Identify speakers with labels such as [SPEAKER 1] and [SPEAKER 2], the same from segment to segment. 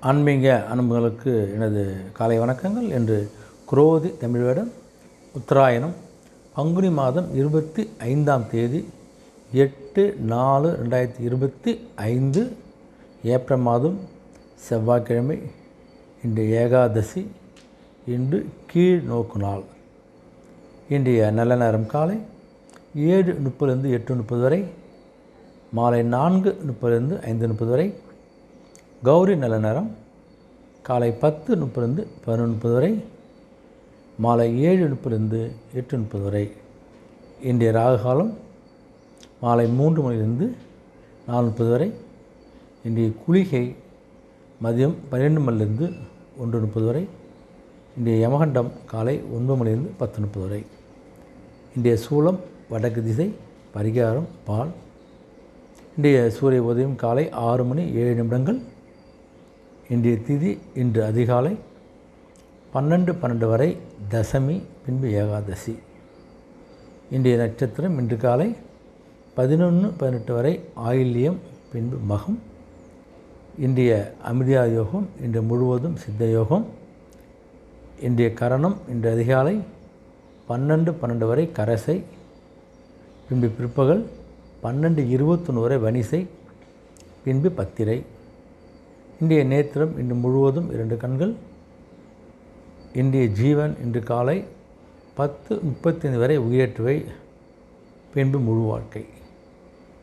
[SPEAKER 1] ஆன்மீக அன்புகளுக்கு எனது காலை வணக்கங்கள். என்று குரோதி தமிழ் உத்தராயணம் பங்குனி மாதம் இருபத்தி ஐந்தாம் தேதி எட்டு நாலு ரெண்டாயிரத்தி இருபத்தி ஐந்து ஏப்ரல் மாதம் செவ்வாய்க்கிழமை இன்று ஏகாதசி இன்று கீழ் நோக்கு நாள். இன்றைய நல்ல நேரம் காலை ஏழு முப்பதுலேருந்து எட்டு முப்பது வரை மாலை நான்கு முப்பதுலேருந்து ஐந்து முப்பது வரை கௌரி நல்ல நேரம். காலை பத்து முப்பதுலேருந்து பதினொன்று முப்பது வரை மாலை ஏழு முப்பதுலேருந்து எட்டு முப்பது வரை. இன்றைய ராகு காலம் மாலை மூன்று மணிலிருந்து நாலு முப்பது வரை. இன்றைய குளிகை மதியம் பன்னிரெண்டு மணிலிருந்து ஒன்று முப்பது வரை. இன்றைய யமகண்டம் காலை ஒன்பது மணிலிருந்து பத்து முப்பது வரை. இன்றைய சூலம் வடக்கு திசை பரிகாரம் பால். இன்றைய சூரிய உதயம் காலை ஆறு மணி ஏழு நிமிடங்கள். இன்றைய திதி இன்று அதிகாலை பன்னெண்டு பன்னெண்டு வரை தசமி பின்பு ஏகாதசி. இன்றைய நட்சத்திரம் இன்று காலை பதினொன்று பதினெட்டு வரை ஆயில்யம் பின்பு மகம். இன்றைய அமிர்தா யோகம் இன்று முழுவதும் சித்த யோகம். இன்றைய கரணம் இன்று அதிகாலை பன்னெண்டு பன்னெண்டு வரை கரசை பின்பு பிற்பகல் பன்னெண்டு இருபத்தொன்று வரை வனிசை பின்பு பத்திரை. இன்றைய நேத்திரம் இன்று முழுவதும் இரண்டு கண்கள் இன்றைய ஜீவன் இன்று காலை பத்து முப்பத்தைந்து வரை உயிரற்றுவை பின்பு முழு வாழ்க்கை.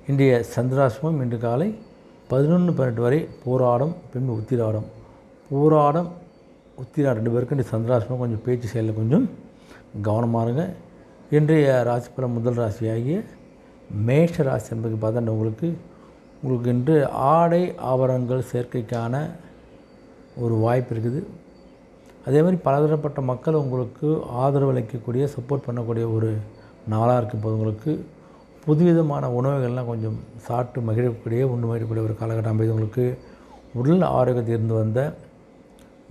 [SPEAKER 1] இன்றைய சந்திராசிரமம் இன்று காலை பதினொன்று பன்னெண்டு வரை போராடம் பின்பு உத்திராடம். போராடம் உத்திராடம் ரெண்டு பேருக்கு இந்த சந்திராசிரமம் கொஞ்சம் பேச்சு செயலில் கொஞ்சம் கவனமாக இருங்க. இன்றைய ராசி முதல் ராசியாகிய மேஷ ராசி என்பதுக்கு பார்த்தா உங்களுக்கு உங்களுக்கு இன்று ஆடை ஆபரணங்கள் சேர்க்கைக்கான ஒரு வாய்ப்பு இருக்குது. அதே மாதிரி பலதரப்பட்ட மக்கள் உங்களுக்கு ஆதரவு அளிக்கக்கூடிய சப்போர்ட் பண்ணக்கூடிய ஒரு நாளாக இருக்கும் போது உங்களுக்கு புதுவிதமான உணவுகள்லாம் கொஞ்சம் சாப்பிட்டு மகிழக்கூடிய உண்டு மகிழக்கூடிய ஒரு காலகட்டம் அமைது. உங்களுக்கு உடல் ஆரோக்கியத்தில் இருந்து வந்த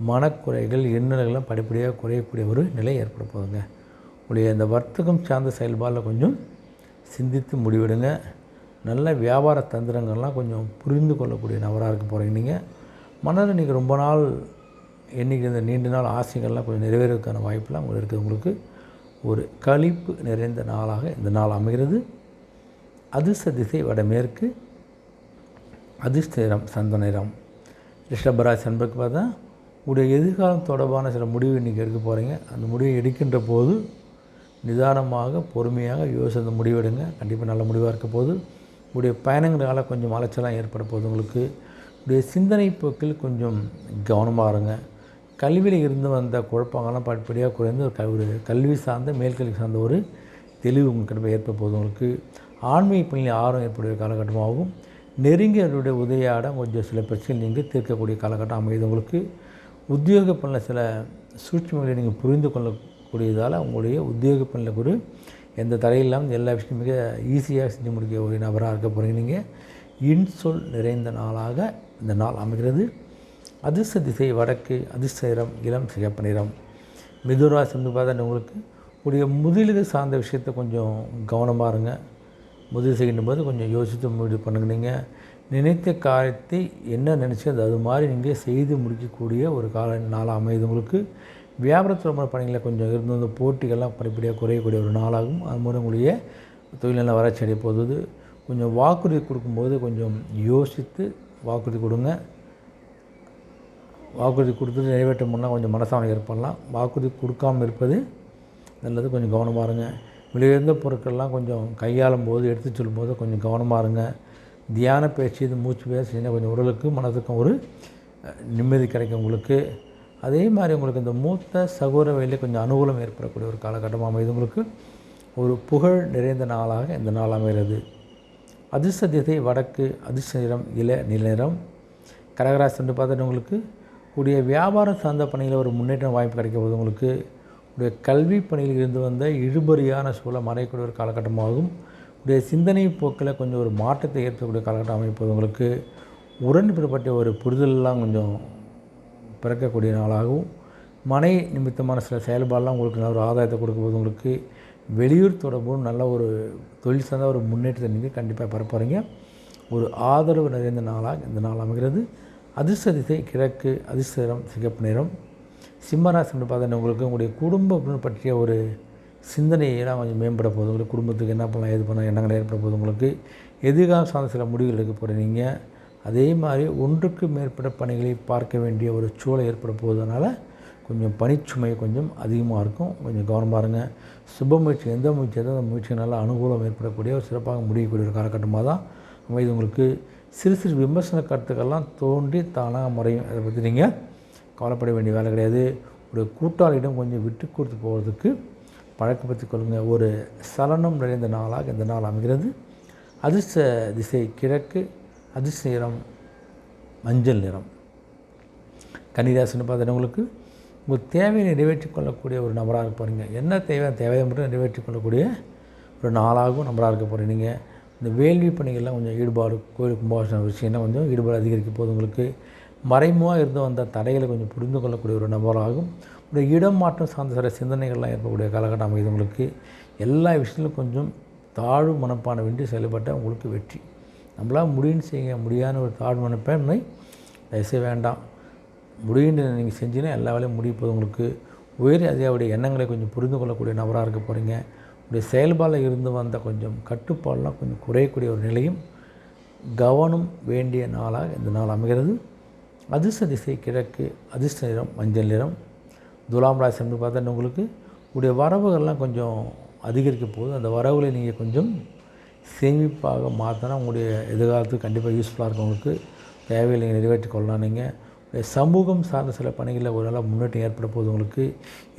[SPEAKER 1] மனக்குறைகள் எண்ணல்கள்லாம் படிப்படியாக குறையக்கூடிய ஒரு நிலை ஏற்பட போகுதுங்க. உங்களுடைய இந்த வர்த்தகம் சார்ந்த செயல்பாடில் கொஞ்சம் சிந்தித்து முடிவெடுங்க. நல்ல வியாபார தந்திரங்கள்லாம் கொஞ்சம் புரிந்து கொள்ளக்கூடிய நபராக இருக்க போகிறீங்க. நீங்கள் மனதில் நீங்கள் ரொம்ப நாள் என்றைக்கு இந்த நீண்ட நாள் ஆசைகள்லாம் கொஞ்சம் நிறைவேறதுக்கான வாய்ப்பெலாம் உங்களுக்கு இருக்குது. உங்களுக்கு ஒரு கழிப்பு நிறைந்த நாளாக இந்த நாள் அமைகிறது. அதிர்ஷ்ட திசை வடமேற்கு அதிர்ஷ்ட நிறம் சந்த நிறம். ரிஷபராஜ் என்பதுக்கு பார்த்தா உடைய எதிர்காலம் தொடர்பான சில முடிவு இன்றைக்கி எடுக்க போகிறீங்க. அந்த முடிவை எடுக்கின்ற போது நிதானமாக பொறுமையாக யோசித்து முடிவெடுங்க. கண்டிப்பாக நல்ல முடிவாக இருக்க போது உடைய பயணங்களால் கொஞ்சம் அலைச்சலாக ஏற்பட போகுது உங்களுக்கு. உடைய சிந்தனை போக்கில் கொஞ்சம் கவனமாக இருங்க. கல்வியில் இருந்து வந்த குழப்பங்கள்லாம் படிப்படியாக குறைந்து ஒரு க ஒரு கல்வி சார்ந்த மேல்கல்வி சார்ந்த ஒரு தெளிவு உங்களுக்கு ஏற்பட போகுது உங்களுக்கு. ஆன்மீக பணியில் ஆர்வம் ஏற்படைய காலகட்டமாகவும் நெருங்கியவருடைய உதவியாட கொஞ்சம் சில பிரச்சனைகள் நீங்கள் தீர்க்கக்கூடிய காலகட்டம் அமையுது உங்களுக்கு. உத்தியோக பணியில் சில சூட்சங்களை நீங்கள் புரிந்து கொள்ளக்கூடியதால் உங்களுடைய உத்தியோக பணியில் ஒரு எந்த தடையில்லாமல் எல்லா விஷயமும் மிக ஈஸியாக செஞ்சு முடிக்க ஒரு நபராக இருக்க போகிறீங்க நீங்கள் இன்சொல் நிறைந்த நாளாக இந்த நாள் அமைகிறது. அதிர்ஷ்ட திசை வடக்கு அதிர்ஷ்ட நிறம் இளம் சிகப்பு நிறம். மிதுராசி வந்து பார்த்தா உங்களுக்கு உடைய முதலீடு சார்ந்த விஷயத்தை கொஞ்சம் கவனமாக இருங்க. முதலீடு செய்கின்ற போது கொஞ்சம் யோசித்து முடிவு பண்ணுங்க நீங்கள் நினைத்த காரியத்தை என்ன நினச்சி அது அது மாதிரி நீங்கள் செய்து முடிக்கக்கூடிய ஒரு கால நாளாக அமையுது உங்களுக்கு. வியாபாரத்துறை பணிகளில் கொஞ்சம் இருந்து அந்த போட்டிகள்லாம் படிப்படியாக குறையக்கூடிய ஒரு நாளாகும். அது மூலம் உங்களுடைய தொழில்நல வளர்ச்சி அடைய போகுது. கொஞ்சம் வாக்குறுதி கொடுக்கும்போது கொஞ்சம் யோசித்து வாக்குறுதி கொடுங்க. வாக்குறுதி கொடுத்துட்டு நிறைவேற்ற முன்னால் கொஞ்சம் மனசான ஏற்படலாம். வாக்குறுதி கொடுக்காமல் இருப்பது நல்லது. கொஞ்சம் கவனமாக இருங்க. விலையுயர்ந்த பொருட்கள்லாம் கொஞ்சம் கையாளும் போது எடுத்து சொல்லும்போது கொஞ்சம் கவனமாக இருங்க. தியான பயிற்சி இது மூச்சு பயிற்சி கொஞ்சம் உடலுக்கும் மனதுக்கும் ஒரு நிம்மதி கிடைக்கும் உங்களுக்கு. அதே மாதிரி உங்களுக்கு இந்த மூத்த சகோதர வழியில் கொஞ்சம் அனுகூலம் ஏற்படக்கூடிய ஒரு காலகட்டமாக அமைது உங்களுக்கு ஒரு புகழ் நிறைந்த நாளாக இந்த நாள் அமைகிறது. அதிர்ஷ்ட திசை வடக்கு அதிர்ஷ்ட நிறம் இள நிலநிறம் கடகராசி வந்து பார்த்துட்டு உங்களுக்கு உடைய வியாபாரம் சார்ந்த பணியில் ஒரு முன்னேற்றம் வாய்ப்பு கிடைக்க போது உங்களுக்கு உடைய கல்வி பணியில் இருந்து வந்த இழுபறியான சூழல் மறையக்கூடிய ஒரு காலகட்டமாகும். உடைய சிந்தனை போக்கில் கொஞ்சம் ஒரு மாற்றத்தை ஏற்படக்கூடிய காலகட்டம் அமைப்பது உங்களுக்கு உடன்பிற்பட்ட ஒரு புரிதலெல்லாம் கொஞ்சம் பிறக்கக்கூடிய நாளாகவும் மனை நிமித்தமான சில செயல்பாடெலாம் உங்களுக்கு நல்ல ஒரு ஆதாயத்தை கொடுக்கும்போது உங்களுக்கு வெளியூர் தொடர்பும் நல்ல ஒரு தொழில் சார்ந்த ஒரு முன்னேற்றத்தை நீங்கள் கண்டிப்பாக பரப்புகிறீங்க ஒரு ஆதரவு நிறைந்த நாளாக இந்த நாள் அமைகிறது. அதிர்ஷ்ட திசை கிழக்கு அதிர்ஷ்டம் சிகப்பு நிறம். சிம்மராசின்னு பார்த்தீங்கன்னா உங்களுக்கு உங்களுடைய குடும்பம் பற்றிய ஒரு சிந்தனையெல்லாம் கொஞ்சம் மேம்பட போகுது. உங்களுக்கு குடும்பத்துக்கு என்ன பண்ணலாம் ஏது பண்ணலாம் எண்ணங்கள் ஏற்பட போகுது உங்களுக்கு. எதிர்காலம் சார்ந்த சில முடிவுகள் எடுக்க போகிறீங்க அதே மாதிரி ஒன்றுக்கு மேற்பட்ட பணிகளை பார்க்க வேண்டிய ஒரு சூழல் ஏற்பட போவதனால கொஞ்சம் பணிச்சுமை கொஞ்சம் அதிகமாக இருக்கும். கொஞ்சம் கவனம் இருங்க சுப முயற்சி எந்த முயற்சி எந்த முயற்சி நல்லா அனுகூலம் ஏற்படக்கூடிய ஒரு சிறப்பாக முடியக்கூடிய ஒரு காலகட்டமாக தான் அமைது உங்களுக்கு சிறு சிறு விமர்சன கருத்துக்கள்லாம் தோன்றி தானாக முறையும். அதை பற்றி நீங்கள் கவலைப்பட வேண்டிய வேலை கிடையாது. ஒரு கூட்டாளியிடம் கொஞ்சம் விட்டு கொடுத்து போகிறதுக்கு பழக்கப்படுத்திக் கொள்ளுங்கள் ஒரு சலனம் நிறைந்த நாளாக இந்த நாள் அமைகிறது. அதிர்ஷ்ட திசை கிழக்கு அதிர்ஷ்ட நிறம் மஞ்சள் நிறம். கன்னிராசின்னு பார்த்தீங்கன்னா உங்களுக்கு உங்கள் தேவையை நிறைவேற்றி கொள்ளக்கூடிய ஒரு நபராக இருக்க போகிறீங்க என்ன தேவை? தேவையை மட்டும் நிறைவேற்றி கொள்ளக்கூடிய ஒரு நாளாகவும் நபராக இருக்க போகிறீங்க இந்த வேள்வி பணிகள்லாம் கொஞ்சம் ஈடுபாடு கோயில் கும்பாபிஷேகம் விஷயம்லாம் கொஞ்சம் ஈடுபாடு அதிகரிக்க போது உங்களுக்கு. மறைமுகமாக இருந்து வந்த தடைகளை கொஞ்சம் புரிந்து கொள்ளக்கூடிய ஒரு நபராகும் ஒரு இடம் மாற்றம் சார்ந்த சில சிந்தனைகள்லாம் ஏற்படக்கூடிய காலகட்டம் அமைது உங்களுக்கு. எல்லா விஷயத்திலும் கொஞ்சம் தாழ்வு மனப்பான வேண்டி செயல்பட்ட உங்களுக்கு வெற்றி. நம்மளால் முடியும்னு செய்ய முடியாத ஒரு தாழ்வு மனப்பான்மை தயசே வேண்டாம். முடியுன்னு நீங்கள் செஞ்சீங்கன்னா எல்லா வேலையும் முடிய போகுது உங்களுக்கு. உயர் அதிகாவுடைய எண்ணங்களை கொஞ்சம் புரிந்து கொள்ளக்கூடிய நபராக இருக்க போகிறீங்க உடைய செயல்பாடில் இருந்து வந்த கொஞ்சம் கட்டுப்பாடெலாம் கொஞ்சம் குறையக்கூடிய ஒரு நிலையும் கவனம் வேண்டிய நாளாக இந்த நாள் அமைகிறது. அதிர்ஷ்ட திசை கிழக்கு அதிர்ஷ்ட நிறம் மஞ்சள் நிறம். துலாம் ராசி என்று பார்த்தா உங்களுக்கு உடைய வரவுகள்லாம் கொஞ்சம் அதிகரிக்க போகுது. அந்த வரவுகளை நீங்கள் கொஞ்சம் சேமிப்பாக மாற்றினா உங்களுடைய எதிர்காலத்துக்கு கண்டிப்பாக யூஸ்ஃபுல்லாக இருக்கும் உங்களுக்கு தேவையை நீங்கள் நிறைவேற்றி கொள்ளலாம் நீங்கள் சமூகம் சார்ந்த சில பணிகளில் ஒரு நல்ல முன்னேற்றம் ஏற்பட போது உங்களுக்கு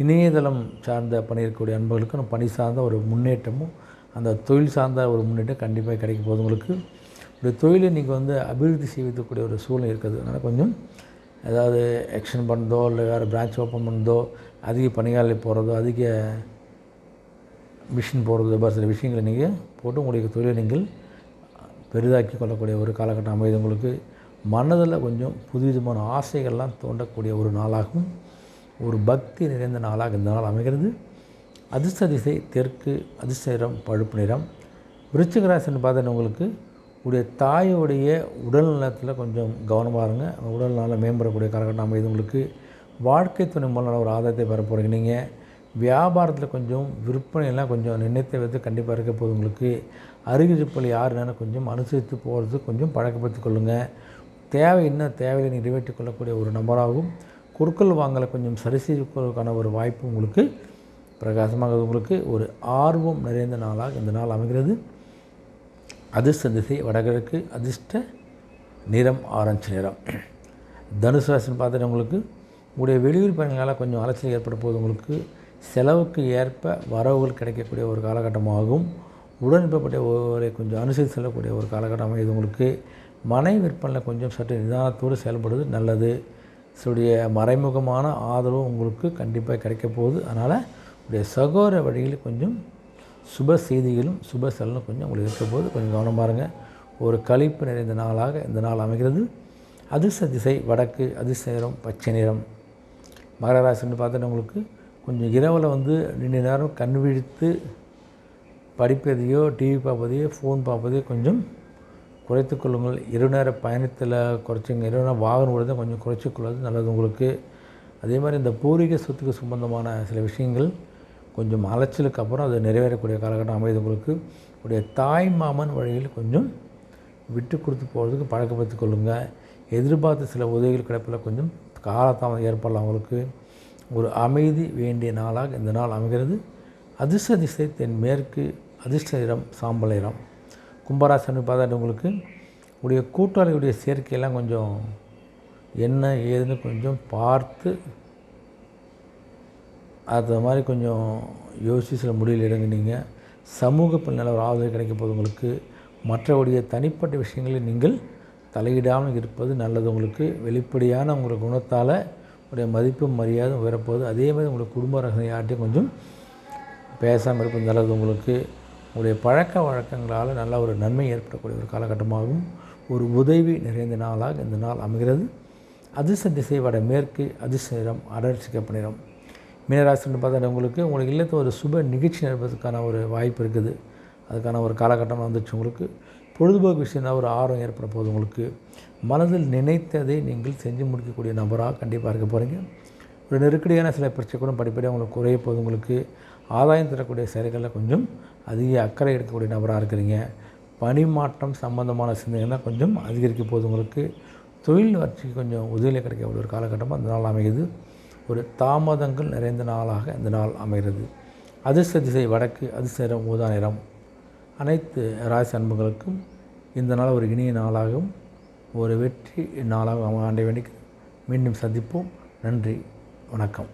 [SPEAKER 1] இணையதளம் சார்ந்த பணியிருக்கக்கூடிய அன்பர்களுக்கு நம்ம பணி சார்ந்த ஒரு முன்னேற்றமும் அந்த தொழில் சார்ந்த ஒரு முன்னேற்றம் கண்டிப்பாக கிடைக்க போது உங்களுக்கு. ஒரு தொழிலை நீங்கள் வந்து அபிவிருத்தி செய்வதற்கூடிய ஒரு சூழ்நிலை இருக்குது. அதனால் கொஞ்சம் ஏதாவது எக்ஷன் பண்ணுறதோ இல்லை வேறு பிரான்ச் ஓப்பன் பண்ணுறதோ அதிக பணியாளர் போகிறதோ அதிக மிஷின் போடுறது பஸ் சில விஷயங்களை நீங்கள் போட்டு உங்களுடைய தொழிலை நீங்கள் பெரிதாக்கி கொள்ளக்கூடிய ஒரு காலகட்டம் அமைது உங்களுக்கு மனதில் கொஞ்சம் புதுவிதமான ஆசைகள்லாம் தோண்டக்கூடிய ஒரு நாளாகவும் ஒரு பக்தி நிறைந்த நாளாக இந்த நாள் அமைகிறது. அதிர்ஷ்ட திசை தெற்கு அதிர்ஷ்ட நிறம் பழுப்பு நிறம். விருச்சிக பார்த்தா உங்களுக்கு உடைய தாயோடைய உடல் நலத்தில் கொஞ்சம் கவனமாக இருங்க. உடல் நலம் மேம்படக்கூடிய காலகட்டம் அமைது உங்களுக்கு வாழ்க்கை துணை மூலம் ஒரு ஆதாயத்தை பெற போகிறீங்க நீங்கள் வியாபாரத்தில் கொஞ்சம் விற்பனையெல்லாம் கொஞ்சம் நிர்ணயத்தை வைத்து கண்டிப்பாக இருக்க போது உங்களுக்கு. அருகிருப்பில் யாருன்னு கொஞ்சம் அனுசரித்து போகிறது கொஞ்சம் பழக்கப்படுத்திக் கொள்ளுங்கள் தேவை என்ன தேவையை நிறைவேற்றி கொள்ளக்கூடிய ஒரு நபராகவும் குறுக்கல் வாங்கலை கொஞ்சம் சரி செய்வதற்கான ஒரு வாய்ப்பு உங்களுக்கு பிரகாசமாக உங்களுக்கு ஒரு ஆர்வம் நிறைந்த நாளாக இந்த நாள் அமைகிறது. அதிர்ஷ்ட திசை வடகிழக்கு அதிர்ஷ்ட நிறம் ஆரஞ்சு நிறம். தனுசு ராசின்னு பார்த்துட்டு உங்களுக்கு உங்களுடைய வெளியூர் பயணங்களால் கொஞ்சம் அலைச்சல் ஏற்பட போது உங்களுக்கு. செலவுக்கு ஏற்ப வரவுகள் கிடைக்கக்கூடிய ஒரு காலகட்டமாகும். உடன்பட்டவரை கொஞ்சம் அனுசரித்து செல்லக்கூடிய ஒரு காலகட்டமாக இது உங்களுக்கு. மனை விற்பனையில் கொஞ்சம் சற்று நிதானத்தோடு செயல்படுவது நல்லது. உடைய மறைமுகமான ஆதரவு உங்களுக்கு கண்டிப்பாக கிடைக்க போகுது. அதனால் உடைய சகோதர வழியில் கொஞ்சம் சுப செய்திகளும் சுப செலனும் கொஞ்சம் உங்களுக்கு இருக்க போது கொஞ்சம் கவனம் பாருங்கள் ஒரு கழிப்பு நிறைந்த நாளாக இந்த நாள் அமைகிறது. அதிர்ஷ்ட திசை வடக்கு அதிர்ஷ்ட நிறம் பச்சை நிறம். மகர ராசின்னு பார்த்துட்டு உங்களுக்கு கொஞ்சம் இரவில் வந்து ரெண்டு நேரம் கண் விழித்து படிப்பதையோ டிவி பார்ப்பதையோ ஃபோன் பார்ப்பதையோ கொஞ்சம் குறைத்து கொள்ளுங்கள். இரவு நேர பயணத்தில் குறைச்சிங்க. இரவு நேரம் வாகனம் ஓடுறதை கொஞ்சம் குறைச்சிக்கொள்வது நல்லது உங்களுக்கு. அதே மாதிரி இந்த பூர்வீக சொத்துக்கு சம்பந்தமான சில விஷயங்கள் கொஞ்சம் அலைச்சலுக்கு அப்புறம் அது நிறைவேறக்கூடிய காலகட்டம் அமைது உங்களுக்கு. உடைய தாய் மாமன் வழியில் கொஞ்சம் விட்டு கொடுத்து போகிறதுக்கு பழக்கப்படுத்திக் கொள்ளுங்கள் எதிர்பார்த்த சில உதவிகள் கிடைப்பில் கொஞ்சம் காலதாமதம் ஏற்படலாம் உங்களுக்கு. ஒரு அமைதி வேண்டிய நாளாக இந்த நாள் அமைகிறது. அதிர்ஷ்ட திசை தென் மேற்கு அதிர்ஷ்ட நிறம் சாம்பல் நிறம் கும்பராசன் பார்த்தாட்டு உங்களுக்கு உடைய கூட்டாளியுடைய சேர்க்கையெல்லாம் கொஞ்சம் என்ன ஏதுன்னு கொஞ்சம் பார்த்து அது மாதிரி கொஞ்சம் யோசிச்சு சில முடிவில் இறங்குனீங்க சமூக நல்ல ஒரு ஆதரவு கிடைக்க போது உங்களுக்கு. மற்றவருடைய தனிப்பட்ட விஷயங்களில் நீங்கள் தலையிடாமல் இருப்பது நல்லது. உங்களுக்கு வெளிப்படையான உங்களுடைய குணத்தால் உடைய மதிப்பும் மரியாதை உயரப்போகுது. அதே மாதிரி உங்களுடைய குடும்ப ரகசியம் யார்ட்டையும் கொஞ்சம் பேசாமல் இருப்பது நல்லது. உங்களுக்கு உங்களுடைய பழக்க வழக்கங்களால் நல்ல ஒரு நன்மை ஏற்படக்கூடிய ஒரு காலகட்டமாகவும் ஒரு உதவி நிறைந்த நாளாக இந்த நாள் அமைகிறது. அதிர்ஷ்ட திசை வட மேற்கு அதிர்ஷ்ட நிறம் அடர் சிகப்பு நிறம். மீனராசின்னு பார்த்தா உங்களுக்கு உங்களுக்கு இல்லத்தை ஒரு சுப நிகழ்ச்சி நடப்பதற்கான ஒரு வாய்ப்பு இருக்குது. அதுக்கான ஒரு காலகட்டம் வந்துச்சு உங்களுக்கு. பொழுதுபோக்கு விஷயம்னா ஒரு ஆர்வம் ஏற்பட போது உங்களுக்கு. மனதில் நினைத்ததை நீங்கள் செஞ்சு முடிக்கக்கூடிய நபராக கண்டிப்பாக இருக்க போகிறீங்க ஒரு நெருக்கடியான சில பிரச்சனை கூட படிப்படியாக உங்களுக்கு குறைய போது உங்களுக்கு. ஆதாயம் தரக்கூடிய செயல்களில் கொஞ்சம் அதிக அக்கறை எடுக்கக்கூடிய நபராக இருக்கிறீங்க. பணிமாற்றம் சம்பந்தமான சிந்தனைகள்லாம் கொஞ்சம் அதிகரிக்க போது உங்களுக்கு. தொழில் வளர்ச்சிக்கு கொஞ்சம் உதவியில் கிடைக்கக்கூடிய ஒரு காலகட்டமாக அந்த நாள் அமைகிறது ஒரு தாமதங்கள் நிறைந்த நாளாக இந்த நாள் அமைகிறது. அதிர்ஷ்ட திசை வடக்கு அதிர்ஷ்ட நேரம் ஊதா நிறம். அனைத்து ராசி அன்புகளுக்கும் இந்த நாள் ஒரு இனிய நாளாகவும் ஒரு வெற்றி நாளாகவும் ஆண்டை வேண்டி மீண்டும் சந்திப்போம். நன்றி வணக்கம்.